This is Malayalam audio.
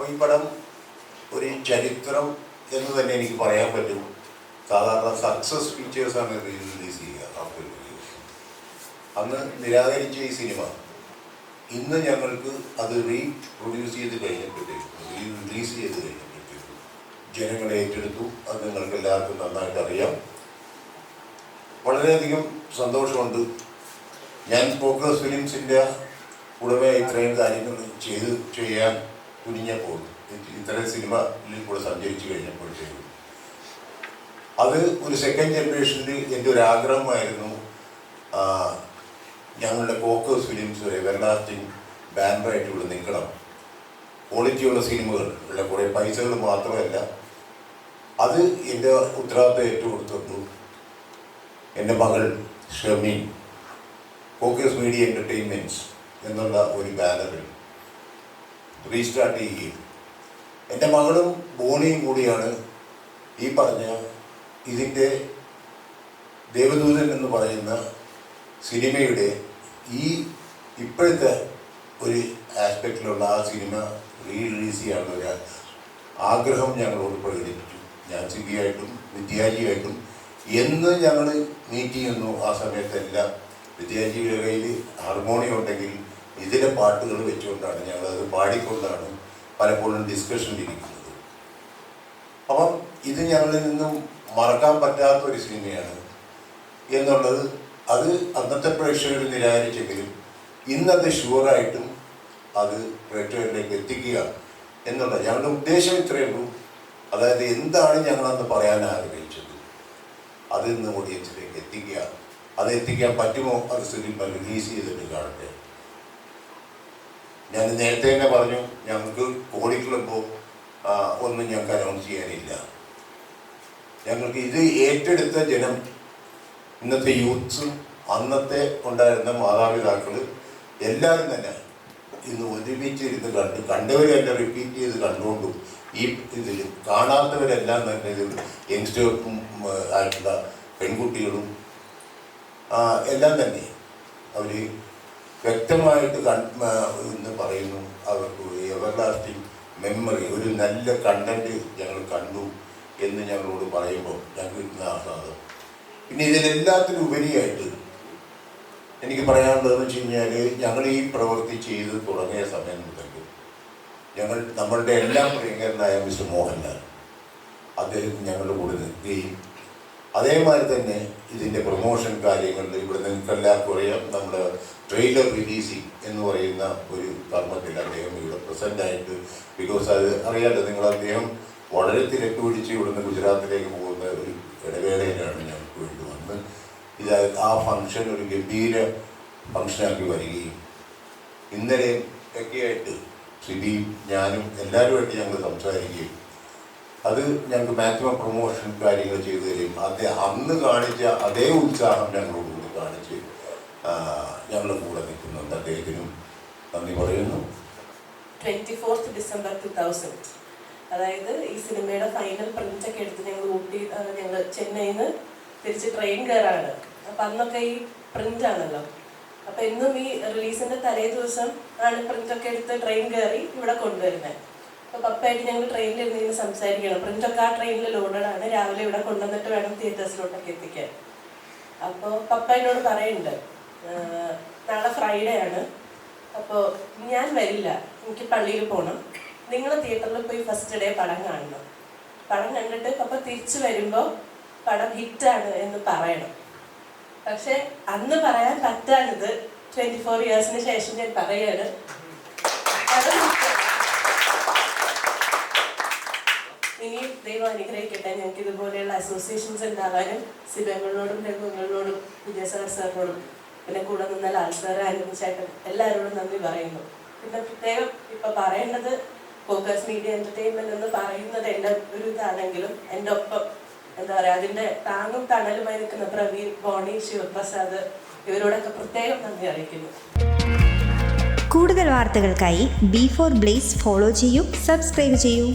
അപ്പോൾ ഈ പടം ഒരു ചരിത്രം എന്ന് തന്നെ എനിക്ക് പറയാൻ പറ്റും. സാധാരണ സക്സസ് ഫീച്ചേഴ്സാണ് റിലീസ് ചെയ്യുക അന്ന് നിരാകരിച്ച ഈ സിനിമ ഇന്ന് ഞങ്ങൾക്ക് അത് റീ പ്രൊഡ്യൂസ് ചെയ്ത് കഴിഞ്ഞപ്പോഴത്തേക്കും റിലീസ് ചെയ്ത് കഴിഞ്ഞപ്പോഴത്തേക്കും ജനങ്ങളെ ഏറ്റെടുത്തു. അത് നിങ്ങൾക്ക് എല്ലാവർക്കും നന്നായിട്ട് അറിയാം. വളരെയധികം സന്തോഷമുണ്ട്. ഞാൻ ഫോക്കസ് ഫിലിംസിന്റെ ഉടമ ഇത്രയും കാര്യങ്ങൾ ചെയ്ത് ചെയ്യാൻ തുനിഞ്ഞപ്പോൾ ഇത്തരം സിനിമയിൽ കൂടെ സഞ്ചരിച്ചു കഴിഞ്ഞപ്പോഴത്തേക്കും. അത് ഒരു സെക്കൻഡ് ജനറേഷനിൽ എന്റെ ഒരു ആഗ്രഹമായിരുന്നു. ഞങ്ങളുടെ ഫോക്കസ് ഫിലിംസ് ഒരു എവർലാസ്റ്റിംഗ് ബാനറായിട്ട് ഇവിടെ നിൽക്കണം ക്വാളിറ്റിയുള്ള സിനിമകൾ ഉള്ള കുറേ പൈസകൾ മാത്രമല്ല. അത് എന്റെ ഉത്തരവാദിത്തം ഏറ്റുകൊടുത്തു എന്റെ മകൾ ഷമീൻ ഫോക്കസ് മീഡിയ എന്റർടൈൻമെന്റ്സ് എന്നുള്ള ഒരു ബാനറിൽ റീസ്റ്റാർട്ട് ചെയ്യുകയും എന്റെ മകളും ബോണിയും കൂടിയാണ് ഈ പറഞ്ഞ ഇതിന്റെ ദേവദൂതൻ എന്ന് പറയുന്ന സിനിമയുടെ ഈ ഇപ്പോഴത്തെ ഒരു ആസ്പെക്റ്റിലുള്ള ആ സിനിമ റീ റിലീസ് ചെയ്യാനുള്ള ഒരു ആഗ്രഹം ഞങ്ങളോട് പ്രകടിപ്പിച്ചു. ഞാൻ സിബിയായിട്ടും വിദ്യാജിയായിട്ടും എന്ന് ഞങ്ങൾ മീറ്റ് ചെയ്യുന്നു ആ സമയത്തെല്ലാം. വിദ്യാജിയുടെ കയ്യിൽ ഹാർമോണിയം ഉണ്ടെങ്കിൽ ഇതിലെ പാട്ടുകൾ വെച്ചുകൊണ്ടാണ് ഞങ്ങളത് പാടിക്കൊണ്ടാണ് പലപ്പോഴും ഡിസ്കഷൻ ഡിസ്കഷനിലിരിക്കുന്നത് അപ്പം ഇത് ഞങ്ങളിൽ നിന്നും മറക്കാൻ പറ്റാത്ത ഒരു സിനിമയാണ്. എന്നുള്ളത് അത് അന്നത്തെ പ്രേക്ഷകർ നിരാകരിച്ചെങ്കിലും ഇന്നത് ഷുവറായിട്ടും അത് പ്രേക്ഷകരിലേക്ക് എത്തിക്കുക എന്നുള്ള ഞങ്ങളുടെ ഉദ്ദേശം ഇത്രയേ ഉള്ളൂ. അതായത് എന്താണ് ഞങ്ങളന്ന് പറയാൻ ആഗ്രഹിച്ചത്? അത് ഇന്ന് ഓഡിയൻസിലേക്ക് എത്തിക്കുക. അത് എത്തിക്കാൻ പറ്റുമോ? അത് സിനിമ റിലീസ് ചെയ്തിട്ട് കാണട്ടെ. ഞാൻ നേരത്തെ തന്നെ പറഞ്ഞു ഞങ്ങൾക്ക് കോടി ക്ലബോ ഒന്നും ഞങ്ങൾക്ക് അനൗൺസ് ചെയ്യാനില്ല. ഞങ്ങൾക്ക് ഇത് ഏറ്റെടുത്ത ജനം ഇന്നത്തെ യൂത്ത്സും അന്നത്തെ ഉണ്ടായിരുന്ന മാതാപിതാക്കൾ എല്ലാവരും തന്നെ ഇന്ന് ഒരുമിച്ചിരുന്ന് കണ്ട് കണ്ടവരെല്ലാം റിപ്പീറ്റ് ചെയ്ത് കണ്ടുകൊണ്ടും ഈ ഇതിൽ കാണാത്തവരെല്ലാം തന്നെ ഇതിൽ യങ്സ്റ്റേഴ്സും ആയിട്ടുള്ള പെൺകുട്ടികളും എല്ലാം തന്നെ അവർ വ്യക്തമായിട്ട് എന്ന് പറയുന്നു അവർക്ക് എവർലാസ്റ്റിംഗ് മെമ്മറി ഒരു നല്ല കണ്ടന്റ് ഞങ്ങൾ കണ്ടു എന്ന് ഞങ്ങളോട് പറയുമ്പോൾ ഞങ്ങൾക്ക് കിട്ടുന്ന ആഹ്ലാദം. പിന്നെ ഇതിലെല്ലാത്തിനും ഉപരിയായിട്ട് എനിക്ക് പറയാനുള്ളതെന്ന് വെച്ച് കഴിഞ്ഞാൽ ഞങ്ങൾ ഈ പ്രവൃത്തി ചെയ്ത് തുടങ്ങിയ സമയം മുതൽ ഞങ്ങൾ നമ്മളുടെ എല്ലാം പ്രിയങ്കരനായ മിസ്റ്റർ മോഹൻലാൽ അദ്ദേഹം ഞങ്ങളുടെ കൂടെ നിൽക്കുകയും അതേമാതിരി തന്നെ ഇതിന്റെ പ്രൊമോഷൻ കാര്യങ്ങളിൽ ഇവിടെ നിങ്ങൾക്കെല്ലാവർക്കും അറിയാം. നമ്മുടെ ട്രെയിലർ റിലീസിങ് എന്ന് പറയുന്ന ഒരു കർമ്മത്തിൽ അദ്ദേഹം ഇവിടെ പ്രസന്റ് ആയിട്ട് ബിക്കോസ് അത് അറിയാലോ നിങ്ങൾ അദ്ദേഹം വളരെ തിരക്ക് പിടിച്ച് ഇവിടുന്ന് ഗുജറാത്തിലേക്ക് പോകുന്ന ഒരു ഇടവേളയിലാണ് ഞങ്ങൾക്ക് വേണ്ടി വന്ന്. ഇത് ആ ഫംഗ്ഷൻ ഒരു ഗംഭീര ഫംഗ്ഷനാക്കി വരികയും ഇന്നലെ ഒക്കെയായിട്ട് സിബിയും ഞാനും എല്ലാവരുമായിട്ട് ഞങ്ങൾ സംസാരിക്കുകയും അത് ഞങ്ങൾക്ക് മാക്സിമം പ്രൊമോഷൻ കാര്യങ്ങൾ ചെയ്തു തരും. അതേ അന്ന് കാണിച്ച അതേ ഉത്സാഹം ഞങ്ങളോട് കൂടി കാണിച്ച് ഞങ്ങളുടെ കൂടെ നിൽക്കുന്നുണ്ട്. അദ്ദേഹത്തിനും നന്ദി പറയുന്നു. Twenty fourth December two thousand അതായത് ഈ സിനിമയുടെ ഫൈനൽ പ്രിന്റ് ഒക്കെ എടുത്ത് ഞങ്ങൾ ഊട്ടി ഞങ്ങൾ ചെന്നൈയിൽ നിന്ന് തിരിച്ച് ട്രെയിൻ കയറാണ്. അപ്പം അന്നൊക്കെ ഈ പ്രിന്റ് ആണല്ലോ. അപ്പം എന്നും ഈ റിലീസിന്റെ തലേ ദിവസം ആണ് പ്രിന്റ് ഒക്കെ എടുത്ത് ട്രെയിൻ കയറി ഇവിടെ കൊണ്ടുവരുന്നത് അപ്പൊ പപ്പയായിട്ട് ഞങ്ങൾ ട്രെയിനിൽ ഇരുന്ന് ഇങ്ങനെ സംസാരിക്കണം പ്രിന്റ് ആ ട്രെയിനിൽ ലോഡഡ് ആണ്. രാവിലെ ഇവിടെ കൊണ്ടുവന്നിട്ട് വേണം തിയേറ്റേഴ്സിലോട്ടൊക്കെ എത്തിക്കാൻ. അപ്പോൾ പപ്പ പറയുന്നുണ്ട് "ആഹ് നാളെ ഫ്രൈഡേ ആണ്. അപ്പോൾ ഞാൻ വരില്ല. എനിക്ക് പള്ളിയിൽ പോകണം നിങ്ങൾ തിയേറ്ററിൽ പോയി ഫസ്റ്റ് ഡേ പടം കാണണം. പടം കണ്ടിട്ട് പപ്പ തിരിച്ചു വരുമ്പോൾ പടം ഹിറ്റാണ് എന്ന് പറയണം. പക്ഷെ അന്ന് പറയാൻ പറ്റാണിത് ട്വന്റി ഫോർ ഇയേഴ്സിന് ശേഷം ഞാൻ പറയാണ് പടം hit ആണ്. ഇനി ദൈവം അനുഗ്രഹിക്കട്ടെ. ഞങ്ങൾക്ക് ഇതുപോലെയുള്ള അസോസിയേഷൻസ് ഉണ്ടാകാനും സിബങ്ങളോടും രംഗങ്ങളോടും വിജയസാർ സാറിനോടും പിന്നെ കൂടെ നിന്ന ലാൽ അനുഭവിച്ചായിട്ട് എല്ലാവരോടും നന്ദി പറയുന്നു. പിന്നെ പ്രത്യേകം ഇപ്പൊ പറയേണ്ടത് ഫോക്കസ് മീഡിയ എന്റർടൈൻമെന്റ് എന്ന് പറയുന്നത് എന്റെ ഒരു ഇതാണെങ്കിലും എന്റെ ഒപ്പം എന്താ പറയാ അതിന്റെ താങ്ങും തണലുമായി നിൽക്കുന്ന പ്രവീൺ ബോണി ശിവപ്രസാദ് ഇവരോടൊക്കെ പ്രത്യേകം നന്ദി അറിയിക്കുന്നു. കൂടുതൽ വാർത്തകൾക്കായി ബി ഫോർ ബ്ലേസ് ഫോളോ ചെയ്യൂ സബ്സ്ക്രൈബ് ചെയ്യൂ.